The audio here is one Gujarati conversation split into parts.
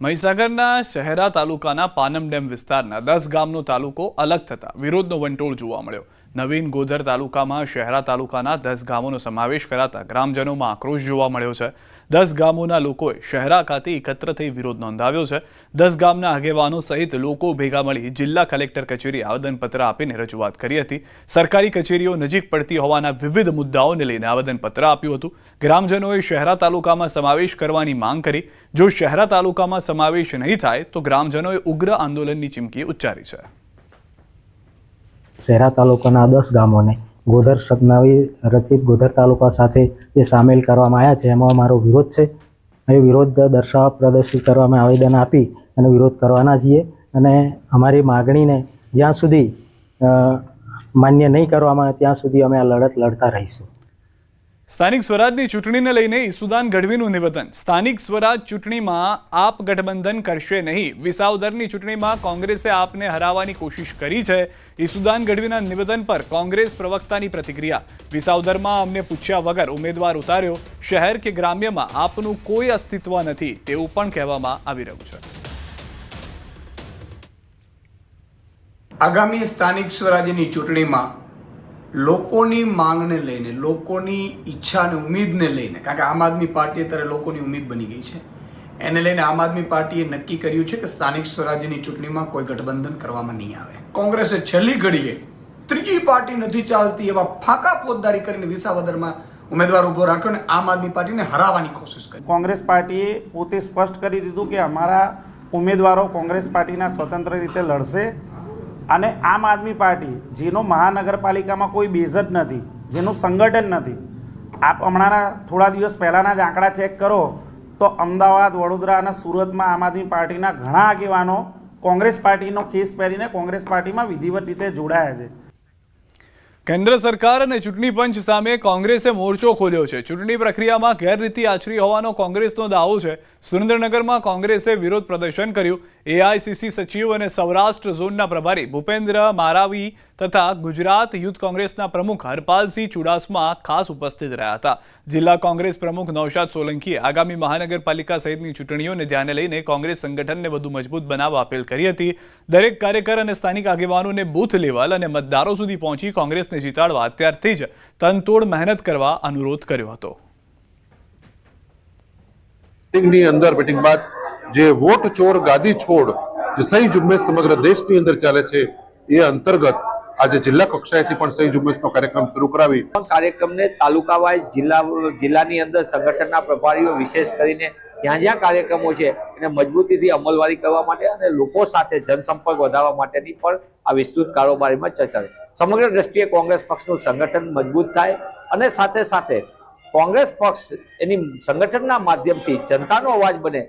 મહીસાગરના શહેરા તાલુકાના પાનમ ડેમ વિસ્તારના દસ ગામનો તાલુકો અલગ થતા વિરોધનો વંટોળ જોવા મળ્યો. નવીન ગોધર તાલુકામાં શહેરા તાલુકાના દસ ગામોનો સમાવેશ કરાતા ગ્રામજનોમાં આક્રોશ જોવા મળ્યો છે. દસ ગામોના લોકોએ શહેરા ખાતે એકત્ર થઈ વિરોધ નોંધાવ્યો છે. દસ ગામના આગેવાનો સહિત લોકો ભેગા મળી જિલ્લા કલેક્ટર કચેરી આવેદનપત્ર આપીને રજૂઆત કરી હતી. સરકારી કચેરીઓ નજીક પડતી હોવાના વિવિધ મુદ્દાઓને લઈને આવેદનપત્ર આપ્યું હતું. ગ્રામજનોએ શહેરા તાલુકામાં સમાવેશ કરવાની માંગ કરી. જો શહેરા તાલુકામાં સમાવેશ નહીં થાય તો ગ્રામજનોએ ઉગ્ર આંદોલનની ચીમકી ઉચ્ચારી છે. શહેરા તાલુકાના દસ ગામોને ગોધર નવી રચિત ગોધર તાલુકા સાથે જે સામેલ કરવામાં આવ્યા છે, એમાં અમારો વિરોધ છે. એ વિરોધ દર્શાવવા પ્રદર્શિત કરવા અમે આવેદન આપી અને વિરોધ કરવાના છીએ અને અમારી માગણીને જ્યાં સુધી માન્ય નહીં કરવામાં આવે ત્યાં સુધી અમે આ લડત લડતા રહીશું. સ્થાનિક સ્વરાજની ચૂંટણીને લઈને ઈસુદાન ગઢવીનું નિવેદન. સ્થાનિક સ્વરાજ ચૂંટણીમાં આપ ગઠબંધન કરશે નહીં. વિસાવદરની ચૂંટણીમાં કોંગ્રેસે આપને હરાવવાની કોશિશ કરી છે. ઈસુદાન ગઢવીના નિવેદન પર કોંગ્રેસ પ્રવક્તાની પ્રતિક્રિયા. વિસાવદરમાં અમને પૂછ્યા વગર ઉમેદવાર ઉતાર્યો. શહેર કે ગ્રામ્યમાં આપનું કોઈ અસ્તિત્વ નથી તેવું પણ કહેવામાં આવી રહ્યું છે. આગામી સ્થાનિક સ્વરાજ્યની ચૂંટણીમાં લોકોની માંગને લઈને, લોકોની ઈચ્છા અને ઉમ્મીદને લઈને, કારણ કે આમ આદમી પાર્ટી અત્યારે લોકોની ઉમેદ બની ગઈ છે. એને લઈને આમ આદમી પાર્ટીએ નક્કી કર્યું છે કે સ્થાનિક સ્વરાજ્યની ચૂંટણીમાં કોઈ ગઠબંધન કરવામાં નહીં આવે. કોંગ્રેસે છેલ્લી ઘડીએ ત્રીજી પાર્ટી નથી ચાલતી એવા ફાંકા પોતદારી કરીને વિસાવદરમાં ઉમેદવાર ઊભો રાખ્યો અને આમ આદમી પાર્ટીને હરાવવાની કોશિશ કરી. કોંગ્રેસ પાર્ટીએ પોતે સ્પષ્ટ કરી દીધું કે અમારા ઉમેદવારો કોંગ્રેસ પાર્ટીના સ્વતંત્ર રીતે લડશે. અને આમ આદમી પાર્ટી, જેનો મહાનગરપાલિકામાં કોઈ બેઝ જ નથી, જેનું સંગઠન નથી. આપ હમણાંના થોડા દિવસ પહેલાંના જ આંકડા ચેક કરો, તો અમદાવાદ, વડોદરા અને સુરતમાં આમ આદમી પાર્ટીના ઘણા આગેવાનો કોંગ્રેસ પાર્ટીનો કેસ પહેરીને કોંગ્રેસ પાર્ટીમાં વિધિવત રીતે જોડાયા છે. કેન્દ્ર સરકાર અને ચૂંટણી પંચ સામે કોંગ્રેસે મોરચો ખોલ્યો છે. ચૂંટણી પ્રક્રિયામાં ગેરરીતિ આચરી હોવાનો કોંગ્રેસનો દાવો છે. સુરેન્દ્રનગરમાં કોંગ્રેસે વિરોધ પ્રદર્શન કર્યું. એઆઈસીસી સચિવ અને સૌરાષ્ટ્ર ઝોનના પ્રભારી ભૂપેન્દ્ર મારાવી તથા ગુજરાત યુથ કોંગ્રેસના પ્રમુખ હરપાલસિંહ ચુડાસમા ખાસ ઉપસ્થિત રહ્યા હતા. જિલ્લા કોંગ્રેસ પ્રમુખ નૌશાદ સોલંકીએ આગામી મહાનગરપાલિકા સહિતની ચૂંટણીઓને ધ્યાને લઈને કોંગ્રેસ સંગઠનને વધુ મજબૂત બનાવવા અપીલ કરી હતી. દરેક કાર્યકર અને સ્થાનિક આગેવાનોને બૂથ લેવલ અને મતદારો સુધી પહોંચી કોંગ્રેસને જીતાડવા અત્યારથી જ તનતોડ મહેનત કરવા અનુરોધ કર્યો હતો. જે વોટ ચોર ગાદી છોડ જે સહી ઝુંબેશ સમગ્ર દેશની અંદર ચાલે છે, એ અંતર્ગત આજે જિલ્લા કક્ષાએથી પણ સહી ઝુંબેશનો કાર્યક્રમ શરૂ કરાવી. કાર્યક્રમને તાલુકા વાઇઝ જિલ્લા, જિલ્લાની અંદર સંગઠનના પ્રભારીઓ વિશેષ કરીને જ્યાં જ્યાં કાર્યક્રમો છે, એને મજબૂતીથી અમલવારી કરવા માટે અને લોકો સાથે જનસંપર્ક વધારવા માટેની પણ આ વિસ્તૃત કારોબારીમાં ચર્ચા સમગ્ર દ્રષ્ટિએ કોંગ્રેસ પક્ષનું સંગઠન મજબૂત થાય અને સાથે સાથે કોંગ્રેસ પક્ષ એની સંગઠનના માધ્યમથી જનતાનો અવાજ બને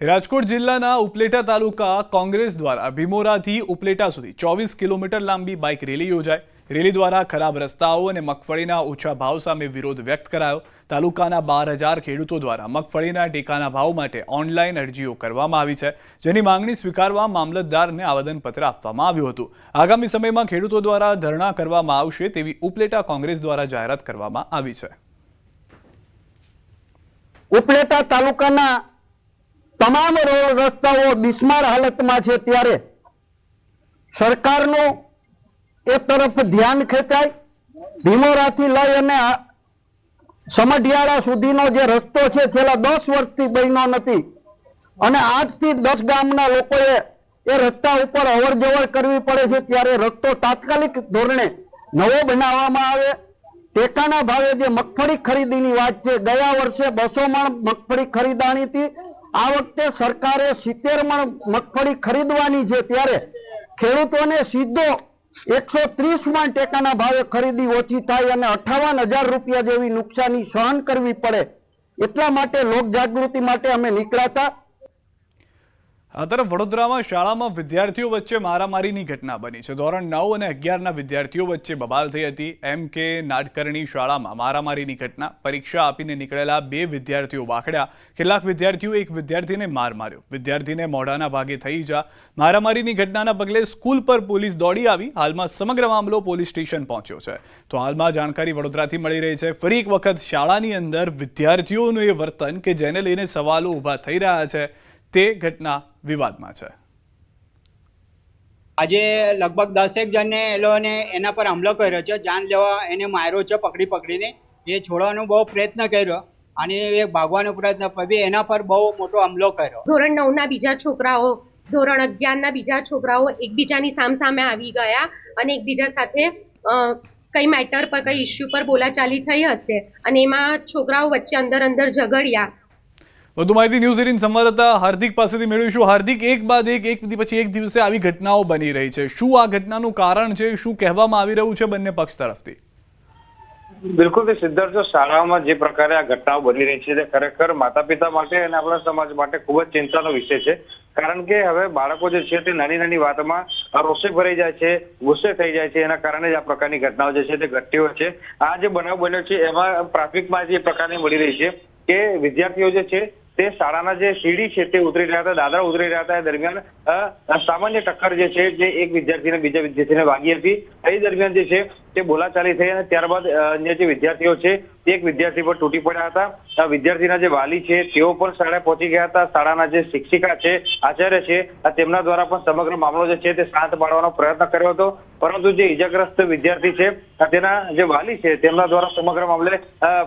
રાજકોટ જિલ્લાના ઉપલેટા તાલુકા કોંગ્રેસ દ્વારા ભીમોરાથી ઉપલેટા સુધી ચોવીસ કિલોમીટર લાંબી બાઇક રેલી યોજાઈ. રેલી દ્વારા ખરાબ રસ્તાઓ અને મગફળીના ઓછા ભાવ સામે વિરોધ વ્યક્ત કરાયો. તાલુકાના બાર હજાર ખેડૂતો દ્વારા મગફળીના ટેકાના ભાવ માટે ઓનલાઈન અરજીઓ કરવામાં આવી છે, જેની માંગણી સ્વીકારવા મામલતદારને આવેદનપત્ર આપવામાં આવ્યું હતું. આગામી સમયમાં ખેડૂતો દ્વારા ધરણા કરવામાં આવશે તેવી ઉપલેટા કોંગ્રેસ દ્વારા જાહેરાત કરવામાં આવી છે. ઉપલેટા તાલુકાના તમામ રસ્તાઓ બિસ્માર હાલતમાં છે ત્યારે સરકારનું એ તરફ ધ્યાન ખેંચાય, ભીમોરાથી લઈ અને સમઢિયાળા સુધીનો જે રસ્તો છે છેલ્લા દસ વર્ષથી બન્યો નથી. અને આઠથી દસ ગામના લોકોએ એ રસ્તા ઉપર અવર જવર કરવી પડે છે ત્યારે રસ્તો તાત્કાલિક ધોરણે નવો બનાવવામાં આવે. ટેકાના ભાવે જે મગફળી ખરીદીની વાત છે, ગયા વર્ષે બસો મણ મગફળી ખરીદાણી હતી. આ વખતે સરકારે સિત્તેર મણ મગફળી ખરીદવાની છે ત્યારે ખેડૂતોને સીધો એકસો ત્રીસ મણ ટેકાના ભાવે ખરીદી ઓછી થાય અને અઠાવન હજાર રૂપિયા જેવી નુકસાની સહન કરવી પડે એટલા માટે લોક જાગૃતિ માટે અમે નીકળ્યા હતા. આ તરફ વડોદરામાં શાળામાં વિદ્યાર્થીઓ વચ્ચે મારામારીની ઘટના બની છે. ધોરણ નવ અને અગિયારના વિદ્યાર્થીઓ વચ્ચે બબાલ થઈ હતી. એમ કે નાટકરણી શાળામાં મારામારીની ઘટના. પરીક્ષા આપીને નીકળેલા બે વિદ્યાર્થીઓ વાખડ્યા. કેટલાક વિદ્યાર્થીઓ એક વિદ્યાર્થીને માર માર્યો. વિદ્યાર્થીને મોઢાના ભાગે થઈ જા. મારામારીની ઘટનાના પગલે સ્કૂલ પર પોલીસ દોડી આવી. હાલમાં સમગ્ર મામલો પોલીસ સ્ટેશન પહોંચ્યો છે. તો હાલમાં જાણકારી વડોદરાથી મળી રહી છે. ફરી એક વખત શાળાની અંદર વિદ્યાર્થીઓનું એ વર્તન કે જેને લઈને સવાલો ઊભા થઈ રહ્યા છે. તે ઘટના વિવાદમાં છે. આજે લગભગ દસેક જણને એ લોકોને એના પર હુમલો કર્યો છે. જાન લેવા એને માર્યો છે પકડી પકડીને. એ છોડવાનો બહુ પ્રયત્ન કર્યો અને એ ભાગવાનો પ્રયત્ન પછી એના પર બહુ મોટો હુમલો કર્યો. ધોરણ નવના બીજા છોકરાઓ ધોરણ અગિયારના બીજા છોકરાઓ એકબીજાની સામસામે આવી ગયા અને એકબીજા સાથે કઈ મેટર પર કઈ ઇસ્યુ પર બોલાચાલી થઈ હશે અને એમાં છોકરાઓ વચ્ચે અંદર અંદર ઝઘડ્યા. વધુ માહિતી ન્યૂઝ એટીન સંવાદદાતા હાર્દિક પાસેથી મેળવીશું. હાર્દિક, એક બાદ એક એક પછી એક દિવસે આવી ઘટનાઓ બની રહી છે. શું આ ઘટનાનું કારણ છે? શું કહેવામાં આવી રહ્યું છે બંને પક્ષ તરફથી? બિલકુલ, તે સિદ્ધાર્થ શાળામાં જે પ્રકારે આ ઘટનાઓ બની રહી છે, તે ખરેખર માતા પિતા માટે અને આપણા સમાજ માટે ખૂબ જ ચિંતાનો વિષય છે. કારણ કે હવે બાળકો જે છે, તે નાની નાની વાતમાં રોષે ભરાઈ જાય છે, ગુસ્સે થઈ જાય છે, એના કારણે જ આ પ્રકારની ઘટનાઓ જે છે, તે ઘટતી હોય છે. આ જે બનાવ બન્યો છે, એમાં પ્રાથમિકમાં જે પ્રકારની મળી રહી છે કે વિદ્યાર્થીઓ જે છે તે શાળાના જે સીડી છે તે ઉતરી રહ્યા હતા, દાદરા ઉતરી રહ્યા હતા એ દરમિયાન સામાન્ય ટક્કર જે છે, જે એક વિદ્યાર્થીને બીજા વિદ્યાર્થીને વાગી હતી, એ દરમિયાન જે છે તે બોલાચાલી થઈ અને ત્યારબાદ અન્ય જે વિદ્યાર્થીઓ છે એક વિદ્યાર્થી પર તૂટી પડ્યા હતા. આ વિદ્યાર્થીના જે વાલી છે, તેઓ પણ શાળાએ પહોંચી ગયા હતા. શાળાના જે શિક્ષિકા છે, આચાર્ય છે તેમના દ્વારા પણ સમગ્ર મામલો જે છે તે શાંત પાડવાનો પ્રયત્ન કર્યો હતો. પરંતુ જે ઈજાગ્રસ્ત વિદ્યાર્થી છે તેના જે વાલી છે, તેમના દ્વારા સમગ્ર મામલે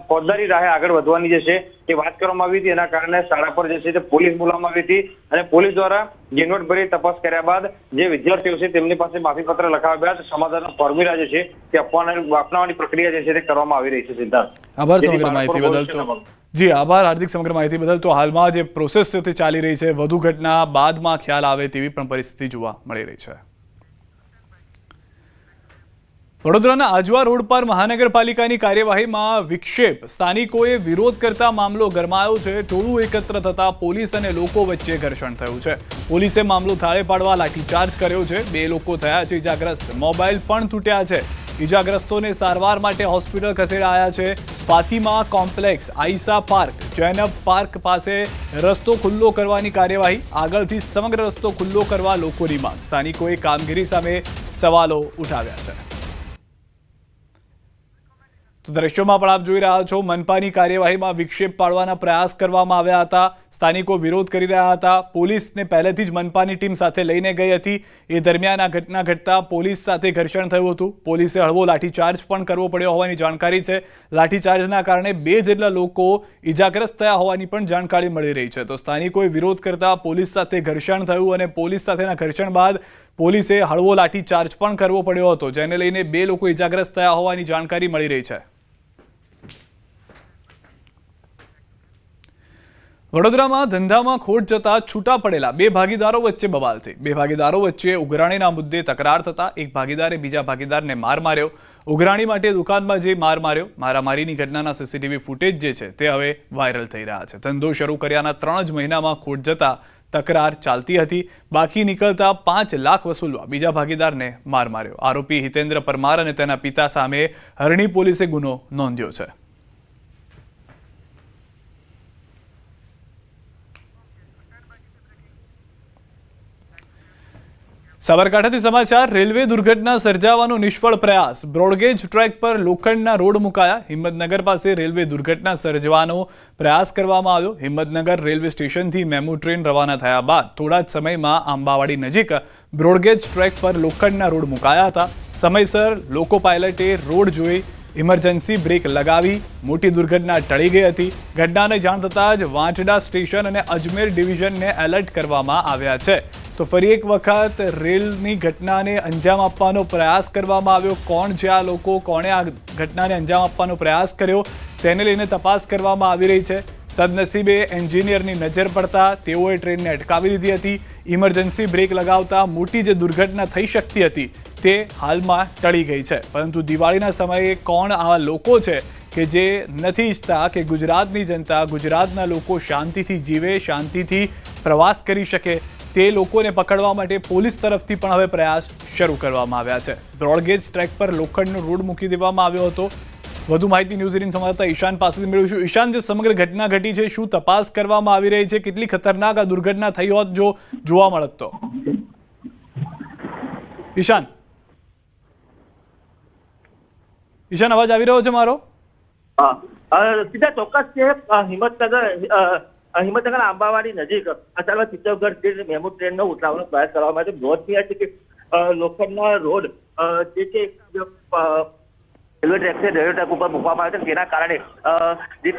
ફોજદારી રાહે આગળ વધવાની જે છે તે વાત કરવામાં આવી હતી. એના કારણે શાળા પર જે છે તે પોલીસ બોલાવવામાં આવી હતી અને પોલીસ દ્વારા ઝીણવટભરી તપાસ કર્યા બાદ જે વિદ્યાર્થીઓ છે તેમની પાસે માફીપત્ર લખાવ્યા બાદ સમાધાનના ફોર્મ્યુલા જે છે તે આપવાની અપનાવવાની પ્રક્રિયા જે છે તે કરવામાં આવી રહી છે સિદ્ધાર્થ. આભાર સમગ્ર માહિતી બદલ તો જી આભાર હાર્દિક સમગ્ર માહિતી બદલ. તો હાલમાં જે પ્રોસેસ છે તે ચાલી રહી છે. વધુ ઘટના બાદમાં ખ્યાલ આવે તેવી પણ પરિસ્થિતિ જોવા મળી રહી છે. વડોદરાના આજવા રોડ પર મહાનગરપાલિકાની કાર્યવાહીમાં વિક્ષેપ. સ્થાનિકોએ વિરોધ કરતા મામલો ગરમાયો છે. ટોળું એકત્ર થતા પોલીસ અને લોકો વચ્ચે ઘર્ષણ થયું છે. પોલીસે મામલો થાળે પાડવા લાઠીચાર્જ કર્યો છે. બે લોકો થયા છે ઇજાગ્રસ્ત. મોબાઈલ પણ તૂટ્યા છે. ઇજાગ્રસ્તોને સારવાર માટે હોસ્પિટલ ખસેડાયા છે. Fatima complex, Aisa park, Zainab park પાસે રસ્તો ખુલ્લો કરવાની કાર્યવાહી. આગળથી સમગ્ર રસ્તો ખુલ્લો કરવા લોકોની માંગ. સ્થાનિકોએ કામગીરી સામે સવાલો ઉઠાવ્યા છે. તો દ્રશ્યોમાં પણ આપ જોઈ રહ્યા છો, મનપાની કાર્યવાહીમાં વિક્ષેપ પાડવાના પ્રયાસ કરવામાં આવ્યા હતા. સ્થાનિકો વિરોધ કરી રહ્યા હતા. પોલીસને પહેલેથી જ મનપાની ટીમ સાથે લઈને ગઈ હતી. એ દરમિયાન આ ઘટના ઘટતા પોલીસ સાથે ઘર્ષણ થયું હતું. પોલીસે હળવો લાઠીચાર્જ પણ કરવો પડ્યો હોવાની જાણકારી છે. લાઠીચાર્જના કારણે બે જેટલા લોકો ઈજાગ્રસ્ત થયા હોવાની પણ જાણકારી મળી રહી છે. તો સ્થાનિકોએ વિરોધ કરતા પોલીસ સાથે ઘર્ષણ થયું અને પોલીસ સાથેના ઘર્ષણ બાદ પોલીસે હળવો લાઠીચાર્જ પણ કરવો પડ્યો હતો, જેને લઈને બે લોકો ઈજાગ્રસ્ત થયા હોવાની જાણકારી મળી રહી છે. વડોદરામાં ધંધામાં ખોટ જતા છૂટા પડેલા બે ભાગીદારો વચ્ચે બબાલ થઈ. બે ભાગીદારો વચ્ચે ઉઘરાણીના મુદ્દે તકરાર થતા એક ભાગીદારે બીજા ભાગીદારને માર માર્યો. ઉઘરાણી માટે દુકાનમાં જે માર માર્યો, મારામારીની ઘટનાના સીસીટીવી ફૂટેજ જે છે તે હવે વાયરલ થઈ રહ્યા છે. ધંધો શરૂ કર્યાના ત્રણ જ મહિનામાં ખોટ જતા તકરાર ચાલતી હતી. બાકી નીકળતા પાંચ લાખ વસૂલવા બીજા ભાગીદારને માર માર્યો. આરોપી હિતેન્દ્ર પરમાર અને તેના પિતા સામે હરણી પોલીસે ગુનો નોંધ્યો છે. સાબરકાંઠાથી સમાચાર, રેલવે દુર્ઘટના સર્જાવાનો નિષ્ફળ પ્રયાસ. બ્રોડગેજ ટ્રેક પર લોખંડના રોડ મુકાયા. હિંમતનગર પાસે રેલવે દુર્ઘટના સર્જવાનો પ્રયાસ કરવામાં આવ્યો. હિંમતનગર રેલવે સ્ટેશનથી મેમુ ટ્રેન રવાના થયા બાદ થોડા જ સમયમાં આંબાવાડી નજીક બ્રોડગેજ ટ્રેક પર લોખંડના રોડ મુકાયા હતા. સમયસર લોકો પાયલટે રોડ જોઈ ઇમરજન્સી બ્રેક લગાવી. મોટી દુર્ઘટના ટળી ગઈ હતી. ઘટનાને જાણ થતાં જ વાંચડા સ્ટેશન અને અજમેર ડિવિઝનને એલર્ટ કરવામાં આવ્યા છે. તો ફરી એક વખત રેલની ઘટનાને અંજામ આપવાનો પ્રયાસ કરવામાં આવ્યો. કોણ છે આ લોકો? કોણે આ ઘટનાને અંજામ આપવાનો પ્રયાસ કર્યો? તેને લઈને તપાસ કરવામાં આવી રહી છે. સદનસીબે એન્જિનિયરની નજર પડતા તેઓએ ટ્રેનને અટકાવી દીધી હતી. ઇમરજન્સી બ્રેક લગાવતા મોટી જે દુર્ઘટના થઈ શકતી હતી. તે હાલમાં ટળી ગઈ છે. પરંતુ દિવાળીના સમયે કોણ આવા લોકો છે કે જે નથી ઈચ્છતા કે ગુજરાતની જનતા ગુજરાતના લોકો શાંતિથી જીવે, શાંતિથી પ્રવાસ કરી શકે? તે લોકોને પકડવા માટે પોલીસ તરફથી પણ હવે પ્રયાસ શરૂ કરવામાં આવ્યા છે. બ્રોડગેજ ટ્રેક પર લોખંડનો રોડ મૂકી દેવામાં આવ્યો હતો. વધુ માહિતી ન્યૂઝ એટીન સંવાદદાતા ઈશાન પાસેથી મેળવીશું. ઈશાન, જે સમગ્ર ઘટના ઘટી છે, શું તપાસ કરવામાં આવી રહી છે? કેટલી ખતરનાક આ દુર્ઘટના થઈ હોત જો જોવા મળત તો? ઈશાન. ઈશાન, અવાજ આવી રહ્યો છે મારો? સીધા ચોક્કસ છે હિંમતનગર હિંમતનગર આંબાવાડી નજીક અચાનક ચિત્તોડગઢ ટ્રેન મેમુ ટ્રેનનો ઉતરાવવાનો પ્રયાસ કરવામાં આવ્યો. નોંધનીય છે કે લોખંડના રોડ જે છે રેલવે ટ્રેક છે રેલવે ટ્રેક ઉપર મૂકવામાં આવ્યો છે તેના કારણે જે,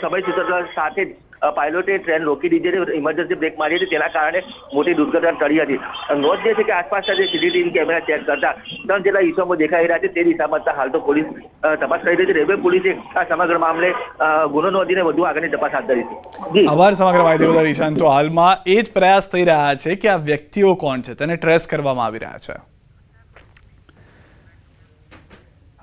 સમય સૂચક સાથે જ પાયલોટે ટ્રેન રોકી દીધી હતી ઇમરજન્સી બ્રેક મારી હતી, તેના કારણે મોટી દુર્ઘટના ટળી હતી. નોંધ છે કે આસપાસના જે સીસીટીવી કેમેરા ચેક કરતા, ત્રણ જેટલા ઇસમો દેખાઈ રહ્યા છે, તે દિશામાં હાલ તો પોલીસ તપાસ કરી રહી છે. રેલવે પોલીસે આ સમગ્ર મામલે ગુનો નોંધીને વધુ આગળની તપાસ હાથ ધરી છે. આભાર સમગ્ર માહિતી બદલ, ઈશાન. હાલમાં એ જ પ્રયાસ થઈ રહ્યા છે કે આ વ્યક્તિઓ કોણ છે? તેને ટ્રેસ કરવામાં આવી રહ્યા છે.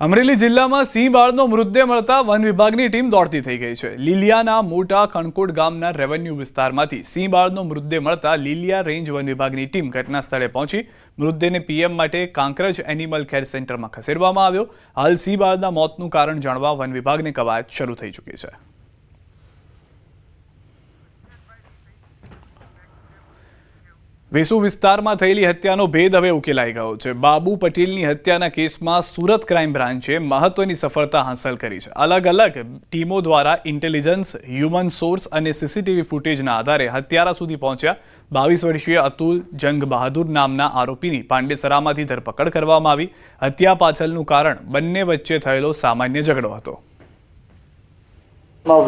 અમરેલી જિલ્લામાં સિંહ બાળનો મૃતદેહ મળતા વન વિભાગની ટીમ દોડતી થઈ ગઈ છે. લીલિયાના મોટા ખણકોટ ગામના રેવન્યુ વિસ્તારમાંથી સિંહ બાળનો મૃતદેહ મળતા લીલિયા રેન્જ વન વિભાગની ટીમ ઘટના સ્થળે પહોંચી. મૃતદેહને પીએમ માટે કાંકરજ એનિમલ કેર સેન્ટરમાં ખસેડવામાં આવ્યો. હાલ સિંહ બાળના મોતનું કારણ જાણવા વન વિભાગની કવાયત શરૂ થઈ ચૂકી છે. વેસુ વિસ્તારમાં થયેલી હત્યાનો ભેદ હવે ઉકેલાઈ ગયો છે. બાબુ પટેલની હત્યાના કેસમાં સુરત ક્રાઇમ બ્રાન્ચે મહત્વની સફળતા હાંસલ કરી છે. અલગ અલગ ટીમો દ્વારા ઇન્ટેલિજન્સ, હ્યુમન સોર્સ અને સીસીટીવી ફૂટેજના આધારે હત્યારા સુધી પહોંચ્યા. બાવીસ વર્ષીય અતુલ જંગ બહાદુર નામના આરોપીની પાંડેસરામાંથી ધરપકડ કરવામાં આવી. હત્યા પાછળનું કારણ બંને વચ્ચે થયેલો સામાન્ય ઝઘડો હતો.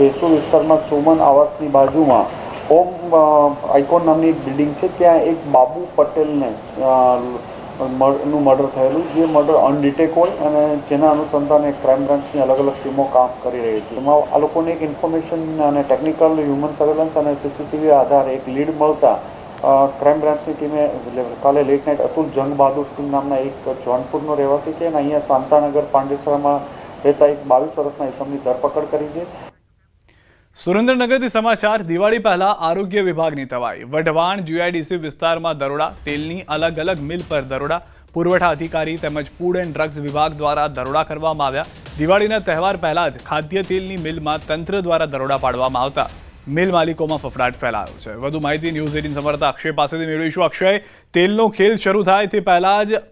વેસુ વિસ્તારમાં સુમન આવાસની બાજુમાં ઓમ આઇકોન નામની એક બિલ્ડિંગ છે. ત્યાં એક બાબુ પટેલને નું મર્ડર થયેલું. જે મર્ડર અનડિટેક હોય અને જેના અનુસંધાને ક્રાઇમ બ્રાન્ચની અલગ અલગ ટીમો કામ કરી રહી હતી. એમાં આ લોકોને એક ઇન્ફોર્મેશન અને ટેકનિકલ હ્યુમન સર્વેલન્સ અને સીસીટીવી આધારે એક લીડ મળતા ક્રાઇમ બ્રાન્ચની ટીમે કાલે લેટ નાઇટ અતુલ જંગ બહાદુર સિંહ નામના એક જોનપુરનો રહેવાસી છે અને અહીંયા શાંતાનગર પાંડેસરામાં રહેતા એક બાવીસ વર્ષના ઇસમની ધરપકડ કરી છે. સુરેન્દ્રનગરથી સમાચાર, દિવાળી પહેલા આરોગ્ય વિભાગની તવાઈ. વઢવાણ જીઆઈડીસી વિસ્તારમાં દરોડા, તેલની અલગ અલગ મિલ પર દરોડા. પુરવઠા અધિકારી તેમજ ફૂડ એન્ડ ડ્રગ્સ વિભાગ દ્વારા દરોડા કરવામાં આવ્યા. દિવાળીના તહેવાર પહેલા જ ખાદ્ય તેલની મિલમાં તંત્ર દ્વારા દરોડા પાડવામાં આવતા. મિલ માલિકોમાં ફફડાટ ફેલાયો છે. વધુ માહિતી ન્યૂઝ એટીન સંવાદદાતા અક્ષય પાસેથી મેળવીશું. અક્ષય, તેલનો ખેલ શરૂ થાય તે પહેલા જ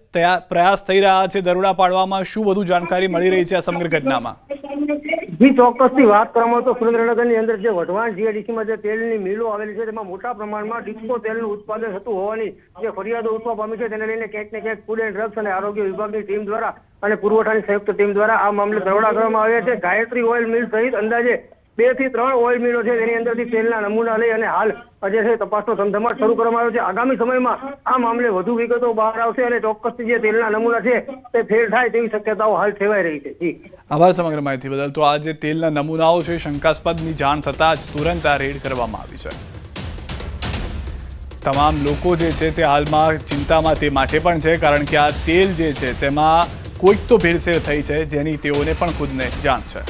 પ્રયાસ થઈ રહ્યા છે દરોડા પાડવામાં. શું વધુ જાણકારી મળી રહી છે આ સમગ્ર ઘટનામાં? જી, ચોક્કસથી વાત કરવામાં તો સુરેન્દ્રનગરની અંદર જે વઢવાણ જીઆઈડીસીમાં જે તેલની મિલો આવેલી છે, તેમાં મોટા પ્રમાણમાં ડિસ્કો તેલનું ઉત્પાદન થતું હોવાની જે ફરિયાદો ઉઠવા પામી છે, તેને લઈને ક્યાંક ને ક્યાંક ફૂડ એન્ડ ડ્રગ્સ અને આરોગ્ય વિભાગની ટીમ દ્વારા અને પુરવઠાની સંયુક્ત ટીમ દ્વારા આ મામલે દરોડા કરવામાં આવ્યા છે. ગાયત્રી ઓઇલ મિલ સહિત અંદાજે બેથી ત્રણ ઓઇલ મિલો છે તેની અંદરથી તેલના નમૂના લઈ અને હાલ જે છે તપાસનો ધમધમાટ શરૂ કરવામાં આવ્યો છે. આગામી સમયમાં આ મામલે વધુ વિગતો બહાર આવશે અને ચોક્કસ જે તેલના નમૂના છે, તે ફેર થાય તેવી શક્યતાઓ હાલ સેવાઈ રહી છે. આભાર સમગ્ર માહિતી બદલ. તો આ જે તેલના નમૂનાઓ છે, શંકાસ્પદની જાણ થતાં જ તુરંત આ રેડ કરવામાં આવી છે. તમામ લોકો જે છે તે હાલમાં ચિંતામાં તે માટે પણ છે, કારણ કે આ તેલ જે છે તેમાં કોઈક તો ભેળસેળ થઈ છે, જેની તેઓને પણ ખુદને જાણ છે.